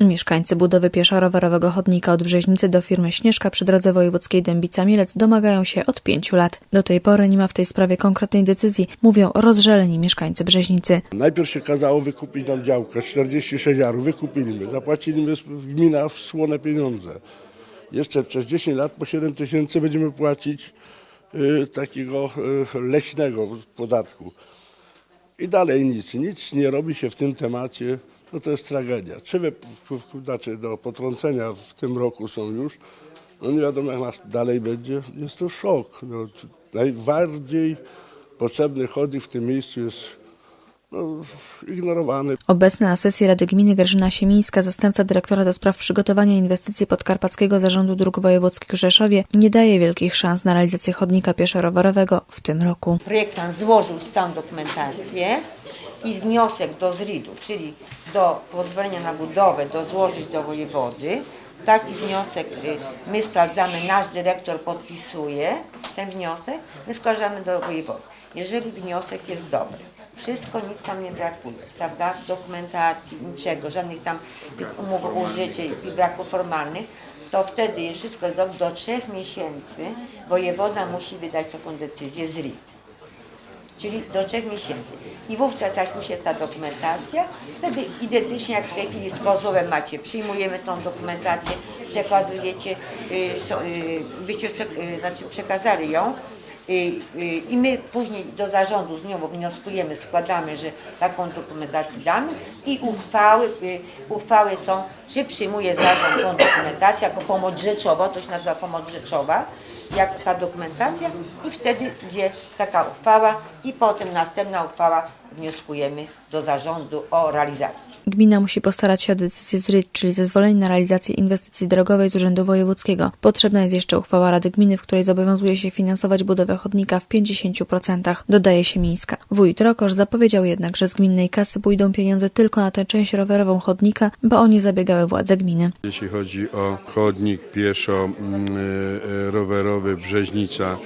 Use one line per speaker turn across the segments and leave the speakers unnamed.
Mieszkańcy budowy pieszo-rowerowego chodnika od Brzeźnicy do firmy Śnieżka przy drodze wojewódzkiej Dębica-Mielec domagają się od pięciu lat. Do tej pory nie ma w tej sprawie konkretnej decyzji, mówią rozżaleni mieszkańcy Brzeźnicy.
Najpierw się kazało wykupić nam działkę, 46 arów, wykupiliśmy, zapłaciliśmy gmina w słone pieniądze. Jeszcze przez 10 lat po 7 tysięcy będziemy płacić y, takiego y, leśnego podatku. I dalej nic, nic nie robi się w tym temacie, no to jest tragedia. Trzy znaczy do potrącenia w tym roku są już, no nie wiadomo jak nas dalej będzie, jest to szok. No, najbardziej potrzebny chodnik w tym miejscu jest ignorowany.
Obecna na sesji Rady Gminy Grażyna Siemińska, zastępca dyrektora do spraw przygotowania inwestycji Podkarpackiego Zarządu Dróg Wojewódzkich w Rzeszowie, nie daje wielkich szans na realizację chodnika pieszo-rowerowego w tym roku.
Projektant złożył już całą dokumentację i wniosek do ZRID-u, czyli do pozwolenia na budowę, do złożyć do wojewody. Taki wniosek y, my sprawdzamy, nasz dyrektor podpisuje ten wniosek, my składamy do wojewody. Jeżeli wniosek jest dobry, wszystko, nic tam nie brakuje, prawda? Dokumentacji, niczego, żadnych tam tych umów o użycie i braków formalnych, to wtedy, jeżeli wszystko jest dobrze, do trzech miesięcy wojewoda musi wydać taką decyzję z RIT czyli do trzech miesięcy. I wówczas, jak już jest ta dokumentacja, wtedy identycznie jak w tej chwili z Kozłowem macie, przyjmujemy tą dokumentację, przekazujecie, y, y, wyście y, znaczy przekazali ją, i my później do zarządu z nią wnioskujemy, składamy, że taką dokumentację damy i uchwały, y, uchwały są, czy przyjmuje zarząd tą dokumentację jako pomoc rzeczowa, to się nazywa pomoc rzeczowa, jak ta dokumentacja i wtedy idzie taka uchwała i potem następna uchwała wnioskujemy do zarządu o realizacji.
Gmina musi postarać się o decyzję z RIT, czyli zezwolenie na realizację inwestycji drogowej z Urzędu Wojewódzkiego. Potrzebna jest jeszcze uchwała Rady Gminy, w której zobowiązuje się finansować budowę chodnika w 50%, dodaje się Mińska. Wójt Rokosz zapowiedział jednak, że z gminnej kasy pójdą pieniądze tylko na tę część rowerową chodnika, bo o nie zabiegały władze gminy.
Jeśli chodzi o chodnik pieszo-rowerowy Brzeźnica e,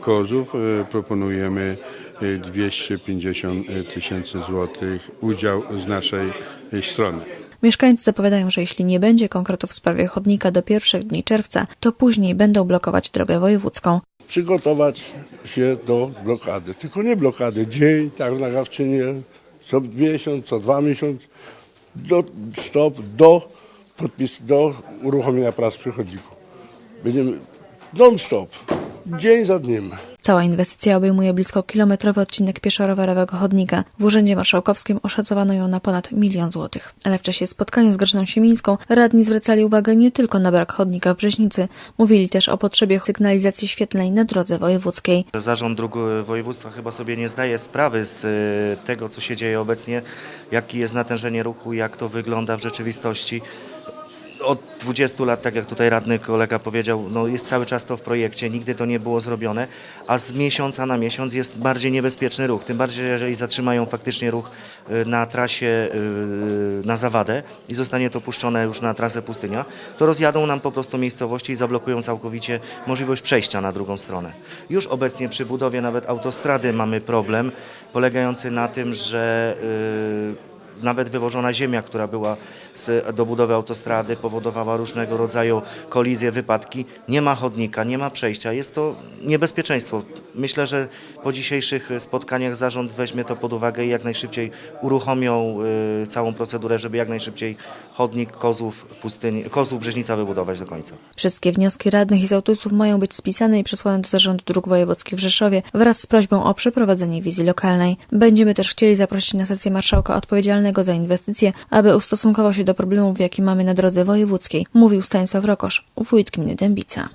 Kozów, e, proponujemy e, 250 tysięcy złotych udział z naszej e, strony.
Mieszkańcy zapowiadają, że jeśli nie będzie konkretów w sprawie chodnika do pierwszych dni czerwca, to później będą blokować drogę wojewódzką.
Przygotować się do blokady. Tylko nie blokady, dzień, tak na Gawczynie, co miesiąc, co dwa miesiące, do, stop, do, podpis, do uruchomienia prac przy chodniku. Będziemy non-stop, dzień za dniem.
Cała inwestycja obejmuje blisko kilometrowy odcinek pieszo-rowerowego chodnika. W Urzędzie Marszałkowskim oszacowano ją na ponad milion złotych. Ale w czasie spotkania z Grażyną Siemińską radni zwracali uwagę nie tylko na brak chodnika w Brzeźnicy. Mówili też o potrzebie sygnalizacji świetlnej na drodze wojewódzkiej.
Zarząd Dróg Województwa chyba sobie nie zdaje sprawy z y, tego, co się dzieje obecnie, jakie jest natężenie ruchu, jak to wygląda w rzeczywistości. Od 20 lat, tak jak tutaj radny kolega powiedział, no jest cały czas to w projekcie, nigdy to nie było zrobione, a z miesiąca na miesiąc jest bardziej niebezpieczny ruch. Tym bardziej, jeżeli zatrzymają faktycznie ruch y, na trasie y, na Zawadę i zostanie to puszczone już na trasę pustynia, to rozjadą nam po prostu miejscowości i zablokują całkowicie możliwość przejścia na drugą stronę. Już obecnie przy budowie nawet autostrady mamy problem polegający na tym, że y, nawet wywożona ziemia, która była z, do budowy autostrady, powodowała różnego rodzaju kolizje, wypadki. Nie ma chodnika, nie ma przejścia. Jest to niebezpieczeństwo. Myślę, że po dzisiejszych spotkaniach zarząd weźmie to pod uwagę i jak najszybciej uruchomią y, całą procedurę, żeby jak najszybciej chodnik Kozłów, pustyni, Kozłów Brzeźnica wybudować do końca.
Wszystkie wnioski radnych i sołtysów mają być spisane i przesłane do Zarządu Dróg Wojewódzkich w Rzeszowie wraz z prośbą o przeprowadzenie wizji lokalnej. Będziemy też chcieli zaprosić na sesję marszałka odpowiedzialnego za inwestycje, aby ustosunkował się do problemów, jakie mamy na drodze wojewódzkiej, mówił Stanisław Rokosz, wójt gminy Dębica.